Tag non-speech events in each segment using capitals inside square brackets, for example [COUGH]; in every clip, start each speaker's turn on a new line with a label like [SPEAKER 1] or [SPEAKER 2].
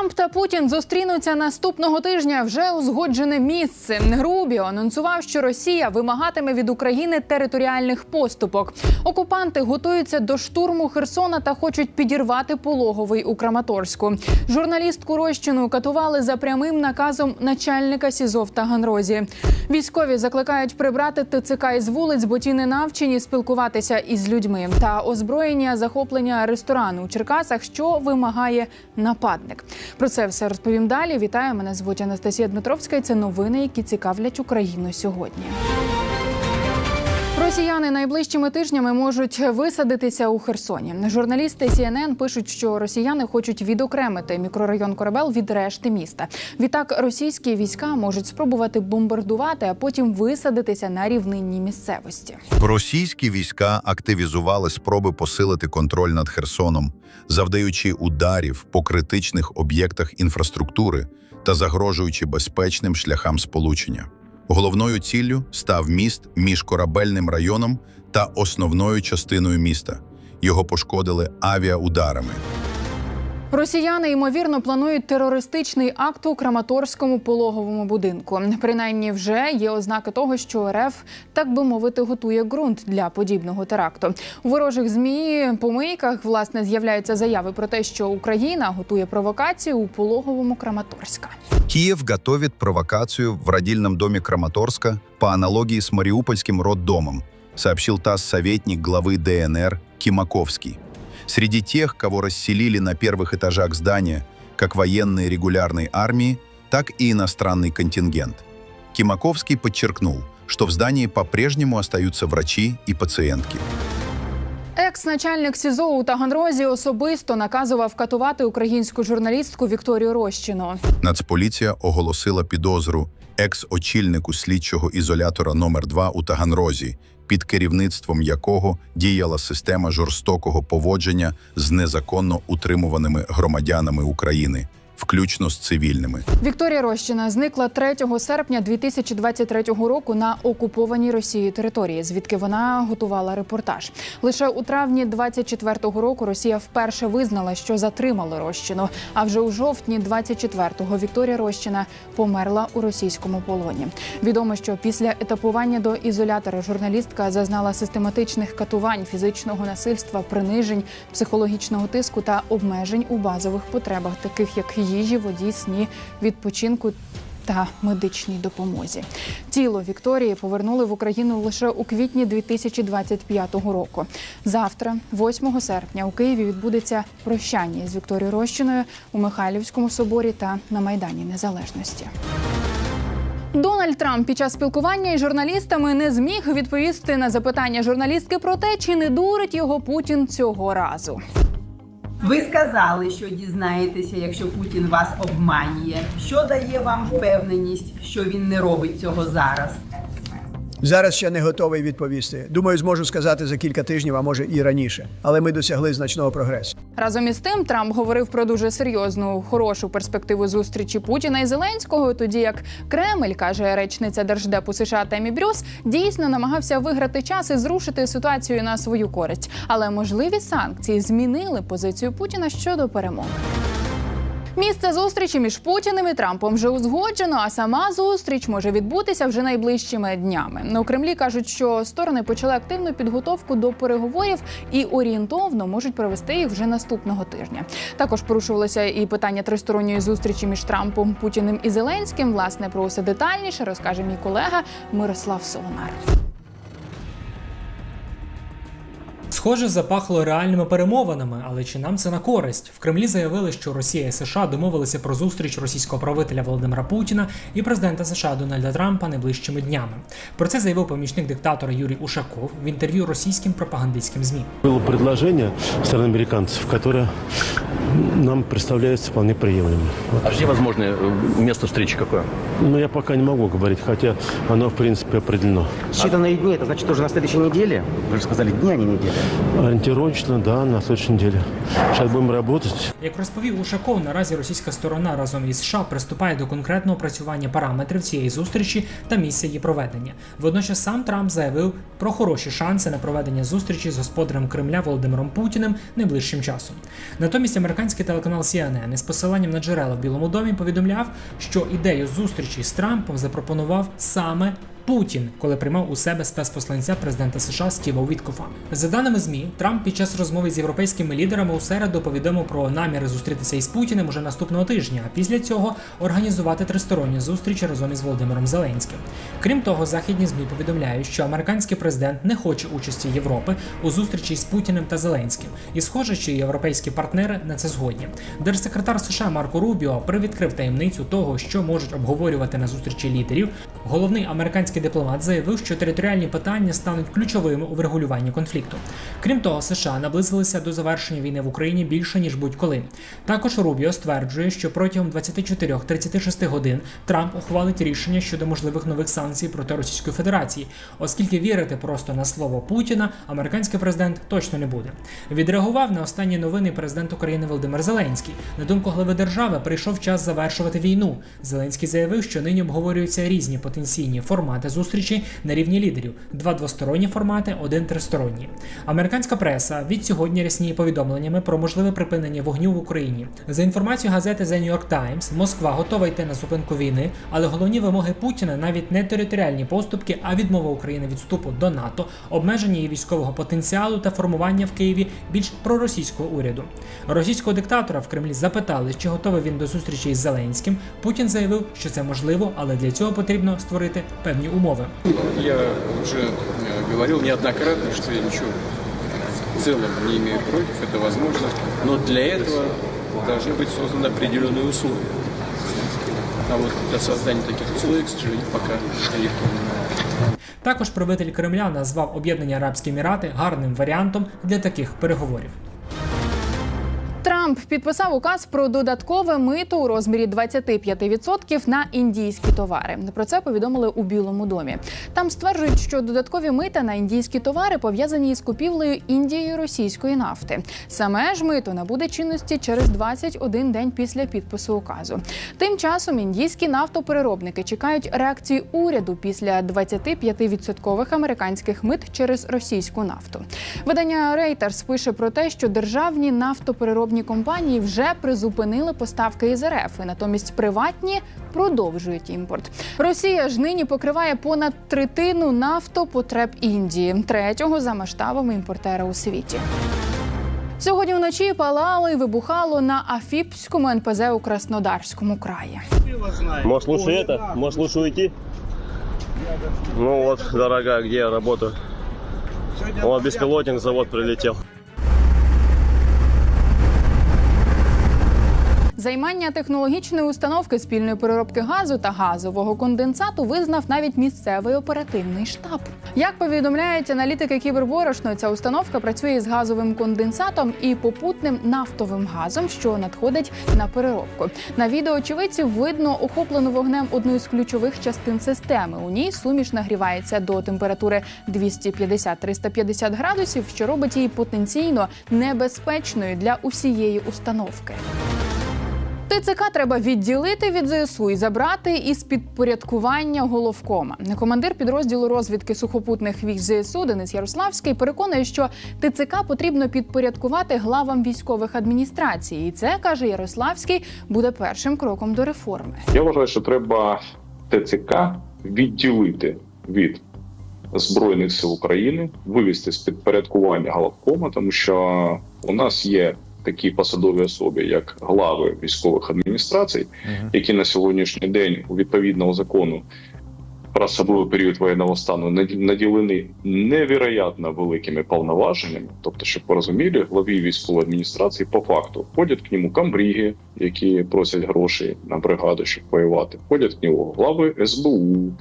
[SPEAKER 1] Трамп та Путін зустрінуться наступного тижня. Вже узгоджене місце. Рубіо анонсував, що Росія вимагатиме від України територіальних поступок. Окупанти готуються до штурму Херсона та хочуть підірвати пологовий у Краматорську. Журналістку Рощину катували за прямим наказом начальника СІЗО в Таганрозі. Військові закликають прибрати ТЦК із вулиць, бо ті не навчені спілкуватися із людьми та озброєння захоплення ресторану у Черкасах, що вимагає нападник. Про це все розповім далі. Вітаю, мене звуть Анастасія Дмитровська. і Це новини, які цікавлять Україну сьогодні. Росіяни найближчими тижнями можуть висадитися у Херсоні. Журналісти CNN пишуть, що росіяни хочуть відокремити мікрорайон Корабел від решти міста. Відтак російські війська можуть спробувати бомбардувати, а потім висадитися на рівнинній місцевості.
[SPEAKER 2] Російські війська активізували спроби посилити контроль над Херсоном, завдаючи ударів по критичних об'єктах інфраструктури та загрожуючи безпечним шляхам сполучення. Головною ціллю став міст між корабельним районом та основною частиною міста. Його пошкодили авіаударами.
[SPEAKER 1] Росіяни ймовірно планують терористичний акт у Краматорському пологовому будинку. Принаймні, вже є ознаки того, що РФ, так би мовити, готує ґрунт для подібного теракту. У ворожих змі помийках власне з'являються заяви про те, що Україна готує провокацію у пологовому Краматорська.
[SPEAKER 2] Киев готовит провокацию в родильном доме Краматорска по аналогии с Мариупольским роддомом, сообщил ТАСС советник главы ДНР Кимаковский. Среди тех, кого расселили на первых этажах здания, как военные регулярной армии, так и иностранный контингент. Кимаковский подчеркнул, что в здании по-прежнему остаются врачи и пациентки.
[SPEAKER 1] Екс-начальник СІЗО у Таганрозі особисто наказував катувати українську журналістку Вікторію Рощину.
[SPEAKER 2] Нацполіція оголосила підозру екс-очільнику слідчого ізолятора номер 2 у Таганрозі, під керівництвом якого діяла система жорстокого поводження з незаконно утримуваними громадянами України, включно з цивільними.
[SPEAKER 1] Вікторія Рощина зникла 3 серпня 2023 року на окупованій Росією території, звідки вона готувала репортаж. Лише у травні 24-го року Росія вперше визнала, що затримали Рощину. А вже у жовтні 24-го Вікторія Рощина померла у російському полоні. Відомо, що після етапування до ізолятора журналістка зазнала систематичних катувань, фізичного насильства, принижень, психологічного тиску та обмежень у базових потребах, таких як їжі, воді, сні, відпочинку. Та медичній допомозі тіло Вікторії повернули в Україну лише у квітні 2025 року. Завтра, 8 серпня, у Києві відбудеться прощання з Вікторією Рощиною у Михайлівському соборі та на Майдані Незалежності. Дональд Трамп під час спілкування із журналістами не зміг відповісти на запитання журналістки про те, чи не дурить його Путін цього разу.
[SPEAKER 3] Ви сказали, що дізнаєтеся, якщо Путін вас обманює. Що дає вам впевненість, що він не робить цього зараз?
[SPEAKER 4] Зараз ще не готовий відповісти. Думаю, зможу сказати за кілька тижнів, а може і раніше. Але ми досягли значного прогресу.
[SPEAKER 1] Разом із тим Трамп говорив про дуже серйозну хорошу перспективу зустрічі Путіна і Зеленського. Тоді як Кремль каже речниця держдепу США Темі Брюс, дійсно намагався виграти час і зрушити ситуацію на свою користь. Але можливі санкції змінили позицію Путіна щодо перемоги. Місце зустрічі між Путіним і Трампом вже узгоджено, а сама зустріч може відбутися вже найближчими днями. У Кремлі кажуть, що сторони почали активну підготовку до переговорів і орієнтовно можуть провести їх вже наступного тижня. Також порушувалося і питання тристоронньої зустрічі між Трампом, Путіним і Зеленським. Власне про усе детальніше розкаже мій колега Мирослав Солонар.
[SPEAKER 5] Схоже, запахло реальними перемовинами, але чи нам це на користь? В Кремлі заявили, що Росія і США домовилися про зустріч російського правителя Володимира Путіна і президента США Дональда Трампа найближчими днями. Про це заявив помічник диктатора Юрій Ушаков в інтерв'ю російським пропагандистським змі.
[SPEAKER 6] Було предложение сторони американців, которое нам представляется вполне приемлемым. Вот.
[SPEAKER 7] А где возможное э, место встречи какое?
[SPEAKER 6] Но я пока не могу говорить, хотя оно, в принципе, определено.
[SPEAKER 8] Считанные дни, это значит уже на следующей неделе? Вы же сказали дни, а не недели.
[SPEAKER 6] Ориентировочно, да, на следующей неделе. Сейчас будем работать.
[SPEAKER 5] Як розповів Ушаков, наразі російська сторона разом із США приступає до конкретного опрацювання параметрів цієї зустрічі та місця її проведення. Водночас сам Трамп заявив про хороші шанси на проведення зустрічі з господарем Кремля Володимиром Путіним найближчим часом. Натомість американський телеканал CNN із посиланням на джерела в Білому домі повідомляв, що ідею зустрічі з Трампом запропонував саме Путін, коли приймав у себе спецпосланця президента США Стіва Віткофа. За даними ЗМІ, Трамп під час розмови з європейськими лідерами у середу повідомив про наміри зустрітися із Путіним уже наступного тижня, а після цього організувати тристоронню зустріч разом із Володимиром Зеленським. Крім того, західні ЗМІ повідомляють, що американський президент не хоче участі Європи у зустрічі з Путіним та Зеленським, і схоже, що європейські партнери на це згодні. Держсекретар США Марко Рубіо привідкрив таємницю того, що можуть обговорювати на зустрічі лідерів. Головний американський дипломат заявив, що територіальні питання стануть ключовими у врегулюванні конфлікту. Крім того, США наблизилися до завершення війни в Україні більше ніж будь-коли. Також Рубіо стверджує, що протягом 24-36 годин Трамп ухвалить рішення щодо можливих нових санкцій проти Російської Федерації, оскільки вірити просто на слово Путіна американський президент точно не буде. Відреагував на останні новини президент України Володимир Зеленський. На думку глави держави, прийшов час завершувати війну. Зеленський заявив, що нині обговорюються різні потенційні формати зустрічі на рівні лідерів: два двосторонні формати, один тристоронній. Американська преса від сьогодні рясніє повідомленнями про можливе припинення вогню в Україні. За інформацією газети The New York Times, Москва готова йти на зупинку війни, але головні вимоги Путіна навіть не територіальні поступки, а відмова України від вступу до НАТО, обмеження її військового потенціалу та формування в Києві більш проросійського уряду. Російського диктатора в Кремлі запитали, чи готовий він до зустрічі із Зеленським. Путін заявив, що це можливо, але для цього потрібно створити певні умови.
[SPEAKER 8] Я уже э, говорил неоднократно, что я ничего в целом не имею против, это возможно, но для этого должны быть созданы определенные условия. А вот для создания таких условий, к сожалению, пока легко не
[SPEAKER 5] Також правитель Кремля назвав Об'єднані Арабські Емірати гарним варіантом для таких переговорів.
[SPEAKER 1] Трамп підписав указ про додаткове мито у розмірі 25% на індійські товари. Про це повідомили у Білому домі. Там стверджують, що додаткові мита на індійські товари пов'язані із купівлею Індією російської нафти. Саме ж мито набуде чинності через 21 день після підпису указу. Тим часом індійські нафтопереробники чекають реакції уряду після 25% американських мит через російську нафту. Видання Reuters пише про те, що державні нафтопереробні компанії вже призупинили поставки із РФ, і натомість приватні продовжують імпорт. Росія ж нині покриває понад третину нафтопотреб Індії, третього за масштабами імпортера у світі. Сьогодні вночі палало і вибухало на Афіпському НПЗ у Краснодарському краї.
[SPEAKER 9] Может лучше уйти? Ну вот, дорогая, где я работаю? Вот беспилотник завод прилетел.
[SPEAKER 1] Займання технологічної установки спільної переробки газу та газового конденсату визнав навіть місцевий оперативний штаб. Як повідомляють аналітики кіберборошно, ця установка працює з газовим конденсатом і попутним нафтовим газом, що надходить на переробку. На відео очевидців видно охоплену вогнем одну із ключових частин системи. У ній суміш нагрівається до температури 250-350 градусів, що робить її потенційно небезпечною для усієї установки. ТЦК треба відділити від ЗСУ і забрати із підпорядкування головкома. Командир підрозділу розвідки сухопутних військ ЗСУ Денис Ярославський переконує, що ТЦК потрібно підпорядкувати главам військових адміністрацій. І це каже Ярославський буде першим кроком до реформи.
[SPEAKER 10] Я вважаю, що треба ТЦК відділити від Збройних сил України, вивести з підпорядкування головкома, тому що у нас є такі посадові особи, як глави військових адміністрацій, які на сьогоднішній день у відповідного закону про особливий період воєнного стану наділені невероятно великими повноваженнями. Тобто, щоб ви розуміли, главі військової адміністрації по факту входять к ньому камбріги, які просять гроші на бригаду, щоб воювати. Входять к нього глави СБУ,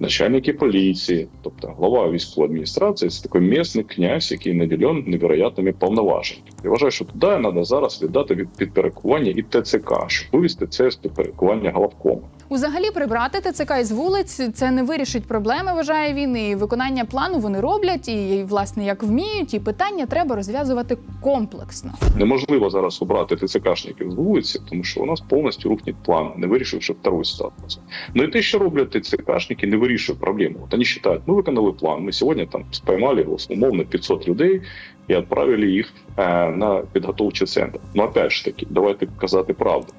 [SPEAKER 10] начальники поліції, тобто глава військової адміністрації це такий місний князь, який наділен невероятними повноваженнями. Я вважаю, що туди треба зараз віддати від підпорядкування і ТЦК, щоб вивести це з підпорядкування головкому.
[SPEAKER 1] Узагалі прибрати ТЦК із вулиць це не вирішить проблеми, вважає він. І виконання плану вони роблять, і власне як вміють, і питання треба розв'язувати комплексно.
[SPEAKER 10] Неможливо зараз обрати ТЦКшників з вулиці, тому що у нас повністю рухнет план, не вирішивши вторую ситуацію. Ну і те, що роблять ТЦКшники, не вирішує проблему. От вони вважають, ми виконали план. Ми сьогодні там спіймали умовно 500 людей і відправили їх е, на підготовчий центр. Ну опять ж таки, давайте казати правду.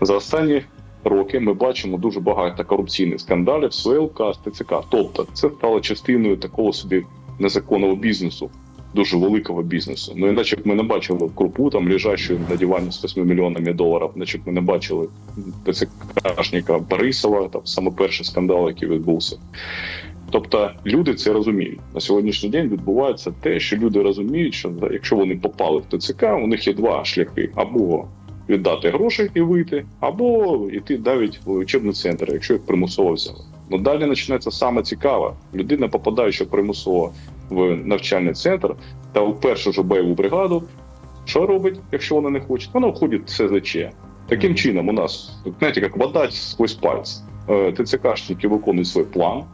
[SPEAKER 10] За останні роки ми бачимо дуже багато корупційних скандалів з ВЛК, з ТЦК. Тобто це стало частиною такого собі незаконного бізнесу, дуже великого бізнесу. Ну іначе б ми не бачили крупу там лежачу на дивані з 8 мільйонами доларів, іначе б ми не бачили ТЦКшника Борисова, там саме перший скандал, який відбувся. Тобто люди це розуміють. На сьогоднішній день відбувається те, що люди розуміють, що якщо вони попали в ТЦК, у них є два шляхи: або віддати гроші і вийти, або йти навіть в учебний центр, якщо їх примусово взяли. Ну далі починається саме цікаве. Людина, попадаючи примусово в навчальний центр та у першу ж бойову бригаду, що робить, якщо вона не хоче? Вона входить в СЗЧ. Таким чином, у нас знаєте, як вода сквозь пальці. Е, ТЦКшники виконують свій план,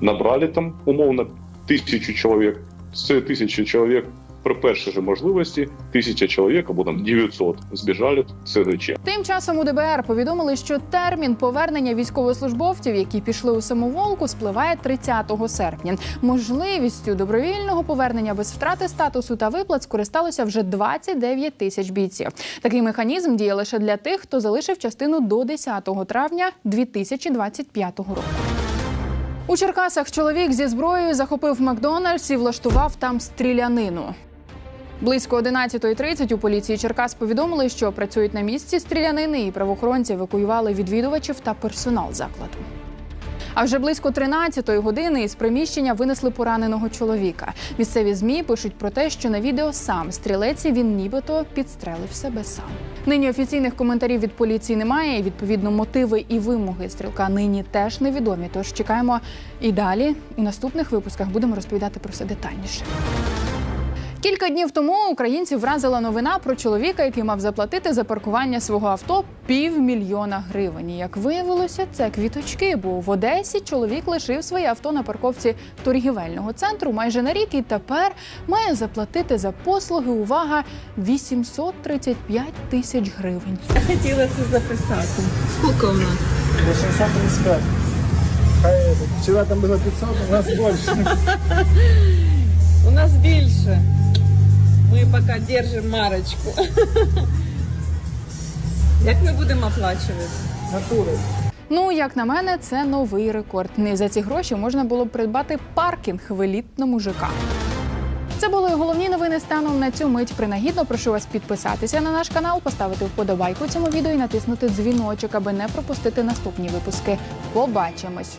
[SPEAKER 10] набрали там умовно тисячу чоловік. З цієї тисячі чоловік при першій же можливості тисяча чоловік або там 900 збіжали в СЗЧ.
[SPEAKER 1] Тим часом у ДБР повідомили, що термін повернення військовослужбовців, які пішли у самоволку, спливає 30 серпня. Можливістю добровільного повернення без втрати статусу та виплат скористалося вже 29 тисяч бійців. Такий механізм діє лише для тих, хто залишив частину до 10 травня 2025 року. У Черкасах чоловік зі зброєю захопив Макдональдс і влаштував там стрілянину. Близько 11.30 у поліції Черкас повідомили, що працюють на місці стрілянини, і правоохоронці евакуювали відвідувачів та персонал закладу. А вже близько 13-ї години із приміщення винесли пораненого чоловіка. Місцеві змі пишуть про те, що на відео сам стрілець він нібито підстрелив себе сам. Нині офіційних коментарів від поліції немає. і, Відповідно, мотиви і вимоги стрілка нині теж невідомі. Тож чекаємо і далі. У наступних випусках будемо розповідати про все детальніше. Кілька днів тому українців вразила новина про чоловіка, який мав заплатити за паркування свого авто півмільйона гривень. І, Як виявилося, це квіточки, бо в Одесі чоловік лишив своє авто на парковці торгівельного центру майже на рік і тепер має заплатити за послуги. Увага 835 тисяч гривень.
[SPEAKER 11] Я хотіла це записати. Скільки у нас?
[SPEAKER 12] 835. Вчера там было 500, у нас больше.
[SPEAKER 11] У нас більше. [LAUGHS] Ми поки держимо марочку. [LAUGHS] Як ми будемо оплачувати?
[SPEAKER 12] Натурой.
[SPEAKER 1] Ну, як на мене, це новий рекорд. Не за ці гроші можна було б придбати паркінг в елітному ЖК. Це були головні новини станом на цю мить. Принагідно прошу вас підписатися на наш канал, поставити вподобайку цьому відео і натиснути дзвіночок, аби не пропустити наступні випуски. Побачимось!